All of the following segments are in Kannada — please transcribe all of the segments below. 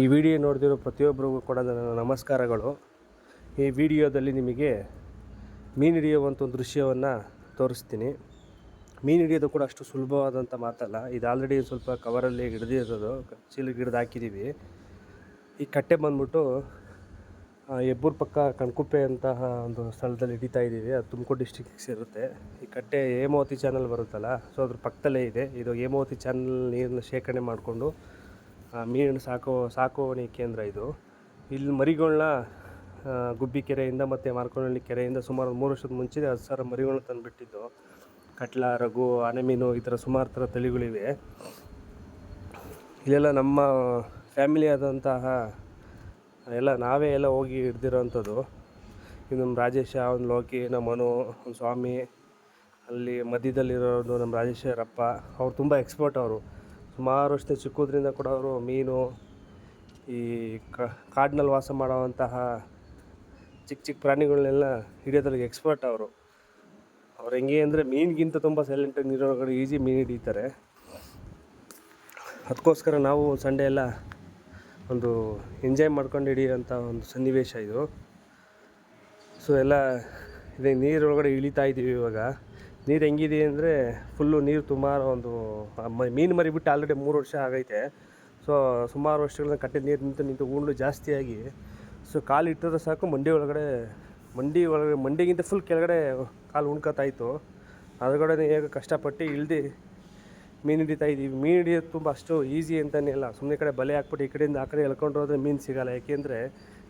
ಈ ವಿಡಿಯೋ ನೋಡ್ತಿರೋ ಪ್ರತಿಯೊಬ್ಬರಿಗೂ ಕೂಡ ನನ್ನ ನಮಸ್ಕಾರಗಳು. ಈ ವಿಡಿಯೋದಲ್ಲಿ ನಿಮಗೆ ಮೀನು ಹಿಡಿಯುವಂಥ ಒಂದು ದೃಶ್ಯವನ್ನು ತೋರಿಸ್ತೀನಿ. ಮೀನು ಹಿಡಿಯೋದು ಕೂಡ ಅಷ್ಟು ಸುಲಭವಾದಂಥ ಮಾತಲ್ಲ. ಇದು ಆಲ್ರೆಡಿ ಸ್ವಲ್ಪ ಕವರಲ್ಲಿ ಹಿಡ್ದಿರೋದು ಚೀಲಕ್ಕೆ ಹಿಡ್ದು ಹಾಕಿದ್ದೀವಿ ಈ ಕಟ್ಟೆ ಬಂದ್ಬಿಟ್ಟು ಹೆಬ್ಬೂರು ಪಕ್ಕ ಕಣ್ಕುಪ್ಪೆ ಅಂತಹ ಒಂದು ಸ್ಥಳದಲ್ಲಿ ಹಿಡಿತಾ ಇದ್ದೀವಿ. ಅದು ತುಮಕೂರು ಡಿಸ್ಟಿಕ್ಸ್ ಸೇರುತ್ತೆ ಈ ಕಟ್ಟೆ ಹೇಮಾವತಿ ಚಾನಲ್ ಬರುತ್ತಲ್ಲ, ಸೊ ಅದ್ರ ಪಕ್ಕದಲ್ಲೇ ಇದೆ. ಇದು ಹೇಮಾವತಿ ಚಾನಲ್ ನೀರನ್ನ ಶೇಖರಣೆ ಮಾಡಿಕೊಂಡು ಮೀನನ್ನು ಸಾಕೋ ಸಾಕುವಣಿ ಕೇಂದ್ರ ಇದು. ಇಲ್ಲಿ ಮರಿಗಳನ್ನ ಗುಬ್ಬಿ ಕೆರೆಯಿಂದ ಮತ್ತು ಮಾರ್ಕೋನಹಳ್ಳಿ ಕೆರೆಯಿಂದ ಸುಮಾರು ಮೂರು ವರ್ಷದ ಮುಂಚೆ ಹತ್ತು ಸಾವಿರ ಮರಿಗಳನ್ನ ತಂದುಬಿಟ್ಟಿದ್ದು. ಕಟ್ಲ, ರಘು ಆನೆ ಮೀನು ಈ ಥರ ಸುಮಾರು ಥರ ತಳಿಗಳಿವೆ. ಇಲ್ಲೆಲ್ಲ ನಮ್ಮ ಫ್ಯಾಮಿಲಿ ಆದಂತಹ, ಎಲ್ಲ ನಾವೇ ಎಲ್ಲ ಹೋಗಿ ಹಿಡ್ದಿರೋವಂಥದ್ದು ಇದು ನಮ್ಮ ರಾಜೇಶ ಒಂದು ಲೋಕಿ ನಮ್ಮ ಮನು ಒಂದು ಸ್ವಾಮಿ, ಅಲ್ಲಿ ಮಧ್ಯದಲ್ಲಿರೋದು ನಮ್ಮ ರಾಜೇಶ್ವರಪ್ಪ ಅವ್ರು ತುಂಬ ಎಕ್ಸ್ಪರ್ಟ್ ಅವರು. ಸುಮಾರು ಅಷ್ಟೇ ಚಿಕ್ಕದ್ರಿಂದ ಕೂಡ ಅವರು ಮೀನು, ಈ ಕಾಡಿನಲ್ಲಿ ವಾಸ ಮಾಡುವಂತಹ ಚಿಕ್ಕ ಚಿಕ್ಕ ಪ್ರಾಣಿಗಳನ್ನೆಲ್ಲ ಹಿಡಿಯೋದ್ರಲ್ಲಿ ಎಕ್ಸ್ಪರ್ಟ್ ಅವರು. ಅವ್ರು ಹೆಂಗೆ ಅಂದರೆ ಮೀನಿಗಿಂತ ತುಂಬ ಸೈಲೆಂಟಾಗಿ ನೀರೊಳಗಡೆ ಈಸಿ ಮೀನು ಹಿಡಿತಾರೆ. ಅದಕ್ಕೋಸ್ಕರ ನಾವು ಸಂಡೇ ಎಲ್ಲ ಒಂದು ಎಂಜಾಯ್ ಮಾಡ್ಕೊಂಡು ಹಿಡಿಯೋಂಥ ಒಂದು ಸನ್ನಿವೇಶ ಇದು. ಸೊ ಎಲ್ಲ ಇದೇ, ನೀರೊಳಗಡೆ ಇಳಿತಾ ಇದ್ದೀವಿ ಇವಾಗ. ನೀರು ಹೆಂಗಿದೆ ಅಂದರೆ ಫುಲ್ಲು ನೀರು ಸುಮಾರು ಒಂದು ಮೀನು ಮರಿ ಬಿಟ್ಟು ಆಲ್ರೆಡಿ ಮೂರು ವರ್ಷ ಆಗೈತೆ. ಸೊ ಸುಮಾರು ವರ್ಷಗಳಿಂದ ಕಟ್ಟೆ ನೀರು ನಿಂತು ನಿಂತು ಉಂಡು ಜಾಸ್ತಿಯಾಗಿ ಸೊ ಕಾಲು ಇಟ್ಟಿದ್ರೆ ಸಾಕು, ಮಂಡಿ ಒಳಗಡೆ ಮಂಡಿ ಒಳಗಡೆ, ಮಂಡಿಗಿಂತ ಫುಲ್ ಕೆಳಗಡೆ ಕಾಲು ಉಣ್ಕೊತಾಯಿತ್ತು ಅದ್ರಗಡೆ ಹೇಗೆ ಕಷ್ಟಪಟ್ಟು ಇಳ್ದು ಮೀನು ಹಿಡಿತಾ ಇದ್ದೀವಿ. ಮೀನು ಹಿಡಿಯೋದು ತುಂಬ ಅಷ್ಟು ಈಸಿ ಅಂತಲೇ ಇಲ್ಲ. ಸುಮ್ಮನೆ ಕಡೆ ಬಲೆ ಹಾಕ್ಬಿಟ್ಟು ಈ ಕಡೆಯಿಂದ ಆ ಕಡೆ ಎಳ್ಕೊಂಡು ಹೋದ್ರೆ ಮೀನು ಸಿಗಲ್ಲ. ಯಾಕೆಂದರೆ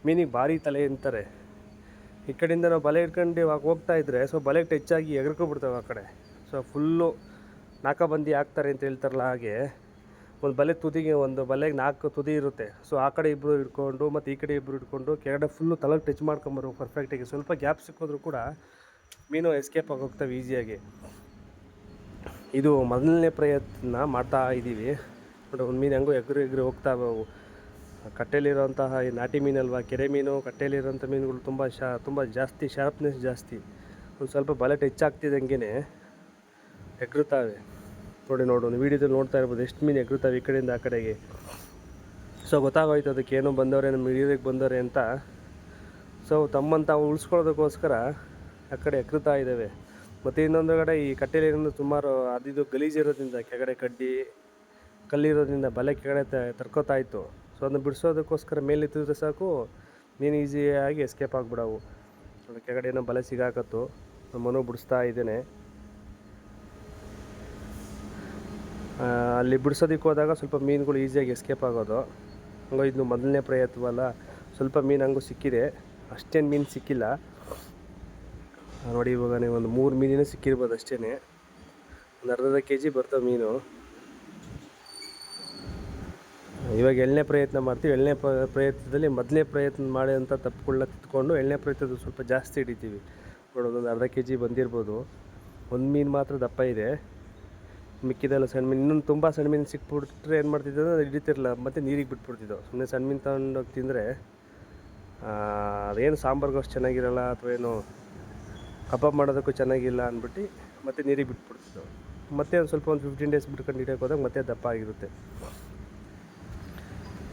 ಮೀನಿಗೆ ಭಾರಿ ತಲೆ ಅಂತಾರೆ. ಈ ಕಡೆಯಿಂದ ನಾವು ಬಲೆ ಹಿಡ್ಕೊಂಡು ಇವಾಗ ಹೋಗ್ತಾ ಇದ್ರೆ ಸೊ ಬಲೆಗೆ ಟಚ್ ಆಗಿ ಆ ಕಡೆ. ಸೊ ಫುಲ್ಲು ನಾಕಾಬಂದಿ ಹಾಕ್ತಾರೆ ಅಂತ ಹೇಳ್ತಾರಲ್ಲ ಹಾಗೆ. ಒಂದು ಬಲೆ ತುದಿಗೆ ಒಂದು ಬಲೆಗೆ ನಾಲ್ಕು ತುದಿ ಇರುತ್ತೆ. ಸೊ ಆ ಕಡೆ ಇಬ್ಬರು ಹಿಡ್ಕೊಂಡು ಮತ್ತು ಈ ಕಡೆ ಇಬ್ಬರು ಹಿಡ್ಕೊಂಡು ಕೆಳಗಡೆ ಫುಲ್ಲು ತಲೆಗೆ ಟಚ್ ಮಾಡ್ಕೊಂಬರ್ಬೇಕು ಪರ್ಫೆಕ್ಟಾಗಿ ಸ್ವಲ್ಪ ಗ್ಯಾಪ್ ಸಿಕ್ಕಿದ್ರು ಕೂಡ ಮೀನು ಎಸ್ಕೇಪ್ ಆಗಿ ಹೋಗ್ತವೆ ಈಸಿಯಾಗಿ ಇದು ಮೊದಲನೇ ಪ್ರಯತ್ನ ಮಾಡ್ತಾ ಇದ್ದೀವಿ ಬಟ್ ಒಂದು ಮೀನು ಹೆಂಗೋ ಎಗ್ರು ಎಗ್ರು ಹೋಗ್ತಾವೆ ಅವು ಕಟ್ಟೆಲಿರೋಂತಹ ಈ ನಾಟಿ ಮೀನಲ್ವಾ ಕೆರೆ ಮೀನು, ಕಟ್ಟೆಯಲ್ಲಿರುವಂಥ ಮೀನುಗಳು ತುಂಬ ಶಾ, ತುಂಬ ಜಾಸ್ತಿ ಶಾರ್ಪ್ನೆಸ್ ಜಾಸ್ತಿ. ಒಂದು ಸ್ವಲ್ಪ ಬಲೆ ಟಚ್ ಆಗ್ತಿದ್ದಂಗೆ ಎಗ್ರುತ್ತಾವೆ. ನೋಡಿ, ನೋಡು ವೀಡಿಯೋದಲ್ಲಿ ನೋಡ್ತಾ ಇರ್ಬೋದು ಎಷ್ಟು ಮೀನು ಎಗ್ರುತ್ತಾವೆ ಈ ಕಡೆಯಿಂದ ಆ ಕಡೆಗೆ. ಸೊ ಗೊತ್ತಾಗೋಯ್ತು ಅದಕ್ಕೆ ಏನೋ ಬಂದವ್ರೆ, ನಮ್ಮ ಹಿಡಿಯೋದಕ್ಕೆ ಬಂದವ್ರೆ ಅಂತ. ಸೊ ತಮ್ಮಂತ ತಾವು ಉಳಿಸ್ಕೊಳ್ಳೋದಕ್ಕೋಸ್ಕರ ಆ ಕಡೆ ಎಗ್ರುತ್ತಾ ಇದ್ದಾವೆ. ಮತ್ತು ಇನ್ನೊಂದು ಕಡೆ ಈ ಕಟ್ಟೆಲಿರೋದು ಸುಮಾರು ಅದಿದು ಗಲೀಜಿರೋದ್ರಿಂದ ಕೆಳಗಡೆ ಕಡ್ಡಿ, ಕಲ್ಲಿರೋದ್ರಿಂದ ಬಲೆ ಕೆಳಗಡೆ ತ- ತರ್ಕೋತಾ ಇತ್ತು. ಸೊ ಅದನ್ನ ಬಿಡಿಸೋದಕ್ಕೋಸ್ಕರ ಮೇಲೆ ಎತ್ತಿದ್ರೆ ಸಾಕು, ನೀನು ಈಸಿಯಾಗಿ ಎಸ್ಕೇಪ್ ಆಗಿಬಿಡವು. ಕೆಳಗಡೆ ಏನೋ ಬಲೆ ಸಿಗಾಕತ್ತು ನಮ್ಮ ಮನು ಬಿಡಿಸ್ತಾ ಇದ್ದೇನೆ. ಅಲ್ಲಿ ಬಿಡಿಸೋದಕ್ಕೆ ಹೋದಾಗ ಸ್ವಲ್ಪ ಮೀನುಗಳು ಈಸಿಯಾಗಿ ಎಸ್ಕೇಪ್ ಆಗೋದು. ಹಂಗೋ ಇದು ಮೊದಲನೇ ಪ್ರಯತ್ನವಲ್ಲ, ಸ್ವಲ್ಪ ಮೀನು ಹಂಗೂ ಸಿಕ್ಕಿದೆ. ಅಷ್ಟೇನು ಮೀನು ಸಿಕ್ಕಿಲ್ಲ. ನೋಡಿ ಇವಾಗ ನೀವು ಒಂದು ಮೂರು ಮೀನಿನ ಸಿಕ್ಕಿರ್ಬೋದು ಅಷ್ಟೇ ಒಂದು ಅರ್ಧ ಕೆ ಜಿ ಬರ್ತವೆ ಮೀನು. ಇವಾಗ ಎಳ್ನೇ ಪ್ರಯತ್ನ ಮಾಡ್ತೀವಿ. ಎಳ್ನೇ ಪ್ರಯತ್ನದಲ್ಲಿ ಮೊದಲನೇ ಪ್ರಯತ್ನ ಮಾಡಿ ಅಂತ ತಪ್ಪುಗಳನ್ನ ತಿದ್ಕೊಂಡು ಎಳ್ನೇ ಪ್ರಯತ್ನದ ಸ್ವಲ್ಪ ಜಾಸ್ತಿ ಹಿಡಿತೀವಿ. ನೋಡೋದೊಂದು ಅರ್ಧ ಕೆ ಜಿ ಬಂದಿರ್ಬೋದು. ಒಂದು ಮೀನು ಮಾತ್ರ ದಪ್ಪ ಇದೆ. ಮಿಕ್ಕಿದೆಲ್ಲ ಸಣ್ಣ ಮೀನು, ಇನ್ನೊಂದು ತುಂಬ ಸಣ್ಣ ಮೀನು ಸಿಕ್ಬಿಟ್ರೆ ಏನು ಮಾಡ್ತಿದ್ದೋ ಅದು ಹಿಡಿತಿರಲ್ಲ ಮತ್ತು ನೀರಿಗೆ ಬಿಟ್ಬಿಡ್ತಿದ್ದೋ. ಸುಮ್ಮನೆ ಸಣ್ಣ ಮೀನು ತಗೊಂಡೋಗಿ ತಿಂದರೆ ಅದೇನು ಸಾಂಬಾರ್ಗೂ ಅಷ್ಟು ಚೆನ್ನಾಗಿರಲ್ಲ ಅಥವಾ ಏನು ಕಬಾಬ್ ಮಾಡೋದಕ್ಕೂ ಚೆನ್ನಾಗಿಲ್ಲ ಅಂದ್ಬಿಟ್ಟು ಮತ್ತೆ ನೀರಿಗೆ ಬಿಟ್ಬಿಡ್ತಿದ್ದೋ. ಮತ್ತೆ ಒಂದು ಸ್ವಲ್ಪ ಒಂದು ಫಿಫ್ಟೀನ್ ಡೇಸ್ ಬಿಟ್ಕೊಂಡು ಹಿಡಿಯೋಕೆ ಹೋದಾಗ ಮತ್ತೆ ದಪ್ಪ ಆಗಿರುತ್ತೆ.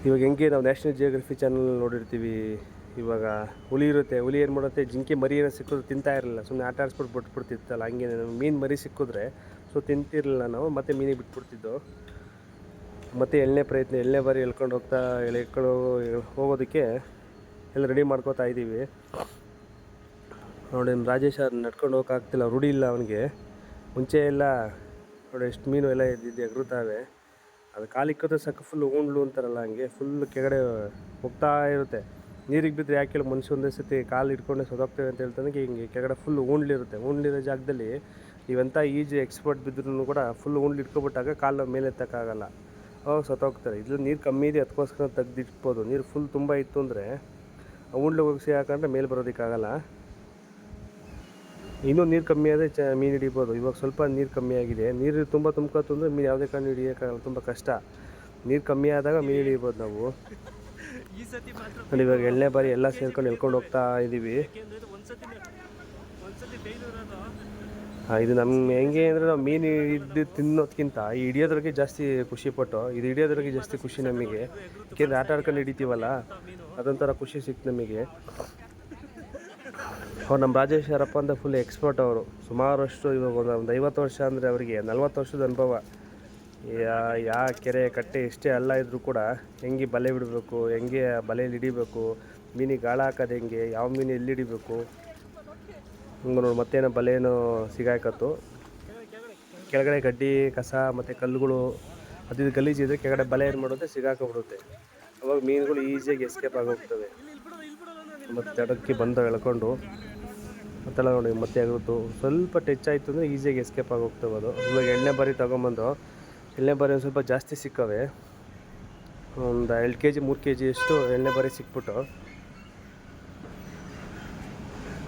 ಇವಾಗ ಹೆಂಗೆ ನಾವು ನ್ಯಾಷನಲ್ ಜಿಯೋಗ್ರಫಿ ಚಾನಲ್ ನೋಡಿರ್ತೀವಿ, ಇವಾಗ ಹುಲಿ ಇರುತ್ತೆ, ಹುಲಿ ಏನು ಮಾಡುತ್ತೆ, ಜಿಂಕೆ ಮರಿ ಏನೋ ಸಿಕ್ಕಿದ್ರೆ ತಿಂತಾ ಇರಲಿಲ್ಲ ಸುಮ್ಮನೆ ಆಟ ಆಡಿಸ್ಬಿಟ್ಟು ಬಿಟ್ಬಿಡ್ತಿತ್ತಲ್ಲ ಹಂಗೆ ಮೀನು ಮರಿ ಸಿಕ್ಕಿದ್ರೆ ಸೊ ತಿಂತಿರಲಿಲ್ಲ ನಾವು, ಮತ್ತೆ ಮೀನಿಗೆ ಬಿಟ್ಬಿಡ್ತಿದ್ದು ಮತ್ತು ಎಳ್ಳನೇ ಪ್ರಯತ್ನ ಎಳ್ಳನೇ ಬಾರಿ ಎಳ್ಕೊಂಡು ಹೋಗ್ತಾ ಎಳ್ಕೊಂಡು ಹೋಗೋದಕ್ಕೆ ಎಲ್ಲ ರೆಡಿ ಮಾಡ್ಕೋತಾ ಇದ್ದೀವಿ. ನೋಡಿ ರಾಜೇಶ್ ಅವ್ರು ನಡ್ಕೊಂಡು ಹೋಗೋಕ್ಕಾಗ್ತಿಲ್ಲ ರೂಢಿ ಇಲ್ಲ ಅವನಿಗೆ. ಮುಂಚೆ ಎಲ್ಲ ನೋಡಿ, ಎಷ್ಟು ಮೀನು ಎಲ್ಲ ಇದ್ದಿದ್ದು ಎಗರುತ್ತಾವೆ ಅದು ಕಾಲಿಕ್ಕೋದ್ರೆ ಸಾಕು ಫುಲ್ ಉಂಡ್ಲು ಅಂತಾರಲ್ಲ, ಹಂಗೆ ಫುಲ್ ಕೆಳಗಡೆ ಹೋಗ್ತಾ ಇರುತ್ತೆ. ನೀರಿಗೆ ಬಿದ್ದರೆ ಯಾಕೆ ಹೇಳಿ ಮನುಷ್ಯ ಒಂದೇ ಸತಿ ಕಾಲು ಇಟ್ಕೊಂಡೆ ಸೊದೋಗ್ತೇವೆ ಅಂತ ಹೇಳ್ತಾನೆ ಹಿಂಗೆ ಕೆಗಡೆ ಫುಲ್ ಉಂಡ್ಲಿರುತ್ತೆ. ಉಂಡ್ಲಿರೋ ಜಾಗದಲ್ಲಿ ಇವಂತ ಈಜು ಎಕ್ಸ್ಪರ್ಟ್ ಬಿದ್ದರೂ ಕೂಡ ಫುಲ್ ಉಂಡ್ಲು ಇಟ್ಕೊಬಿಟ್ಟಾಗ ಕಾಲು ಮೇಲೆ ಎತ್ತಕ್ಕಾಗಲ್ಲ ಅವಾಗ ಸತ್ತೋಗ್ತಾರೆ ಇದ್ರಲ್ಲಿ ನೀರು ಕಮ್ಮಿ ಇದೆ, ಅದಕ್ಕೋಸ್ಕರ ತೆಗ್ದಿಟ್ಬೋದು ನೀರು ಫುಲ್ ತುಂಬ ಇತ್ತು ಅಂದರೆ ಉಂಡ್ಲು ಹೋಗಿಸಿ ಹಾಕೊಂಡ್ರೆ ಮೇಲೆ ಬರೋದಕ್ಕಾಗಲ್ಲ. ಇನ್ನೂ ನೀರು ಕಮ್ಮಿ ಆದರೆ ಚ ಮೀನು ಹಿಡಿಬೋದು. ಇವಾಗ ಸ್ವಲ್ಪ ನೀರು ಕಮ್ಮಿ ಆಗಿದೆ. ನೀರು ತುಂಬ ತುಂಬ್ಕೊತು ಅಂದರೆ ಮೀನು ಯಾವುದೇ ಕಾರಣ ಹಿಡಿಯೋಕ್ಕಾಗಲ್ಲ ತುಂಬ ಕಷ್ಟ. ನೀರು ಕಮ್ಮಿ ಆದಾಗ ಮೀನು ಹಿಡಿಬೋದು ನಾವು. ನೋಡಿ ಇವಾಗ ಎಣ್ಣೆ ಬಾರಿ ಎಲ್ಲ ಸೇರ್ಕೊಂಡು ಎಳ್ಕೊಂಡು ಹೋಗ್ತಾ ಇದ್ದೀವಿ ಇದು ನಮ್ಗೆ ಹೆಂಗೆ ಅಂದರೆ ನಾವು ಮೀನು ಹಿಡಿದು ತಿನ್ನೋದಕ್ಕಿಂತ ಈ ಹಿಡಿಯೋದ್ರಿಗೆ ಜಾಸ್ತಿ ಖುಷಿ ಪಟ್ಟು ಇದು ಹಿಡಿಯೋದ್ರಿಗೆ ಜಾಸ್ತಿ ಖುಷಿ ನಮಗೆ. ಏಕೆಂದರೆ ಆಟ ಆಡ್ಕೊಂಡು ಹಿಡಿತೀವಲ್ಲ ಅದೊಂಥರ ಖುಷಿ ಸಿಕ್ತು ನಮಗೆ. ಅವ್ರು ನಮ್ಮ ರಾಜೇಶ್ ಯಾರಪ್ಪ ಅಂತ ಫುಲ್ ಎಕ್ಸ್ಪರ್ಟ್ ಅವರು. ಸುಮಾರು ಇವಾಗ ಒಂದು ಒಂದು ಐವತ್ತು ವರ್ಷ ಅಂದರೆ ಅವರಿಗೆ ನಲ್ವತ್ತು ವರ್ಷದ ಅನುಭವ. ಯಾ ಕೆರೆ ಕಟ್ಟೆ ಎಷ್ಟೇ ಅಲ್ಲ ಇದ್ದರೂ ಕೂಡ ಹೆಂಗೆ ಬಲೆ ಬಿಡಬೇಕು, ಹೆಂಗೆ ಬಲೆಯಲ್ಲಿ ಹಿಡಿಬೇಕು ಮೀನಿಗೆ ಗಾಳ ಹಾಕೋದು ಹೆಂಗೆ, ಯಾವ ಮೀನು ಎಲ್ಲಿ ಹಿಡಿಬೇಕು. ಹಂಗೆ ನೋಡಿ, ಮತ್ತೇನೋ ಬಲೆನೋ ಸಿಗಾಕತ್ತು ಕೆಳಗಡೆ ಗಡ್ಡಿ, ಕಸ ಮತ್ತು ಕಲ್ಲುಗಳು, ಅದು ಗಲೀಜಿದ್ರೆ ಕೆಳಗಡೆ ಬಲೆ ಏನು ಮಾಡುತ್ತೆ ಬಿಡುತ್ತೆ ಅವಾಗ ಮೀನುಗಳು ಈಸಿಯಾಗಿ ಎಸ್ಕೇಪ್ ಆಗೋಗ್ತವೆ. ಮತ್ತು ತಡಕ್ಕೆ ಬಂದು ಎಳ್ಕೊಂಡು ಮತ್ತೆಲ್ಲ ನೋಡಿ, ಮತ್ತೆ ಆಗುತ್ತೆ ಸ್ವಲ್ಪ ಟಚ್ ಆಯಿತು ಅಂದರೆ ಈಸಿಯಾಗಿ ಎಸ್ಕೇಪ್ ಆಗೋಗ್ತವೆ ಅದು. ಇವಾಗ ಎಣ್ಣೆ ಬಾರಿ ತೊಗೊಂಬಂದು, ಎಣ್ಣೆ ಬಾರಿ ಸ್ವಲ್ಪ ಜಾಸ್ತಿ ಸಿಕ್ಕವೆ. ಒಂದು ಎರಡು ಕೆ ಜಿ ಮೂರು ಕೆ ಜಿ ಅಷ್ಟು ಎಣ್ಣೆ ಬಾರಿ ಸಿಕ್ಬಿಟ್ಟು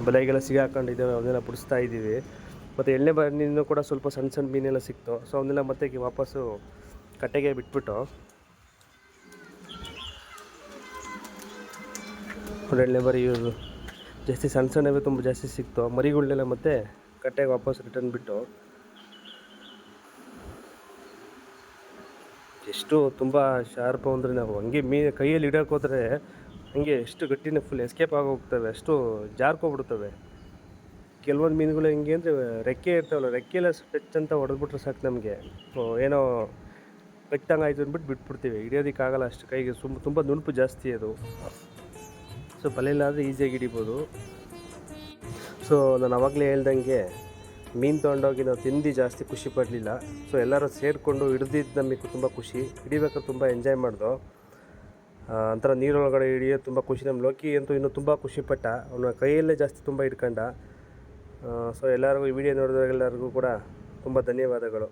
ಬಲೆಗೆಲ್ಲ ಸಿಗಾಕೊಂಡಿದ್ದೇವೆ ಅವನ್ನೆಲ್ಲ ಬಿಡಿಸ್ತಾ ಇದ್ದೀವಿ. ಮತ್ತು ಎಣ್ಣೆ ಬರಿನಿಂದ ಕೂಡ ಸ್ವಲ್ಪ ಸಣ್ಣ ಸಣ್ಣ ಮೀನೆಲ್ಲ ಸಿಕ್ತು. ಸೊ ಅವನ್ನೆಲ್ಲ ಮತ್ತೆ ವಾಪಸ್ಸು ಕಟ್ಟೆಗೆ ಬಿಟ್ಬಿಟ್ಟು ಎಣ್ಣೆ ಬರಿ ಜಾಸ್ತಿ ಸಣ್ಣ ಸಣ್ಣವೇ ತುಂಬ ಜಾಸ್ತಿ ಸಿಕ್ತು. ಮರಿಗಳನ್ನೆಲ್ಲ ಮತ್ತೆ ಕಟ್ಟೆಗೆ ವಾಪಸ್ ರಿಟರ್ನ್ ಬಿಟ್ಟು. ಎಷ್ಟು ತುಂಬ ಶಾರ್ಪ್ ಅಂದರೆ ನಾವು ಹಂಗೆ ಮೀ ಕೈಯಲ್ಲಿ ಹಿಡಿಯೋಕೆ ಹೋದರೆ ಹಂಗೆ ಎಷ್ಟು ಗಟ್ಟಿನ ಫುಲ್ ಎಸ್ಕೇಪ್ ಆಗೋಗ್ತವೆ, ಅಷ್ಟು ಜಾರ್ಕೋಗ್ಬಿಡ್ತವೆ ಕೆಲವೊಂದು ಮೀನುಗಳು ಹೆಂಗೆ ಅಂದರೆ ರೆಕ್ಕೆ ಇರ್ತಾವಲ್ಲ ರೆಕ್ಕೆಲ್ಲ ಟಚ್ ಅಂತ ಹೊಡೆದ್ಬಿಟ್ರೆ ಸಾಕು ನಮಗೆ. ಏನೋ ಬೆಕ್ತಂಗೆ ಆಯಿತು ಅಂದ್ಬಿಟ್ಟು ಬಿಟ್ಬಿಡ್ತೀವಿ. ಹಿಡಿಯೋದಕ್ಕಾಗಲ್ಲ ಅಷ್ಟು. ಕೈಗೆ ತುಂಬ ತುಂಬ ನುಣುಪು ಜಾಸ್ತಿ ಅದು. ಸೊ ಬಲೆಯಲ್ಲಾದರೆ ಈಸಿಯಾಗಿ ಹಿಡಿಬೋದು. ಸೊ ನಾನು ಅವಾಗಲೇ ಹೇಳ್ದಂಗೆ ಮೀನು ತೊಗೊಂಡೋಗಿ ನಾವು ತಿಂದು ಜಾಸ್ತಿ ಖುಷಿ ಪಡಲಿಲ್ಲ. ಸೊ ಎಲ್ಲರೂ ಸೇರಿಕೊಂಡು ಹಿಡಿದಿದ್ದು ನಮಗೆ ತುಂಬ ಖುಷಿ. ಹಿಡಿಬೇಕಾದ್ರೆ ತುಂಬ ಎಂಜಾಯ್ ಮಾಡ್ದು. ಒಂಥರ ನೀರೊಳಗಡೆ ಹಿಡಿಯೋದು ತುಂಬ ಖುಷಿ. ನಮ್ಮ ಲೋಕಿ ಅಂತೂ ಇನ್ನೂ ತುಂಬ ಖುಷಿಪಟ್ಟ ಅವನ ಕೈಯಲ್ಲೇ ಜಾಸ್ತಿ ತುಂಬ ಹಿಡ್ಕೊಂಡ. ಸೊ ಎಲ್ಲರಿಗೂ ಈ ವಿಡಿಯೋ ನೋಡಿದವರೆಲ್ಲರಿಗೂ ಕೂಡ ತುಂಬ ಧನ್ಯವಾದಗಳು.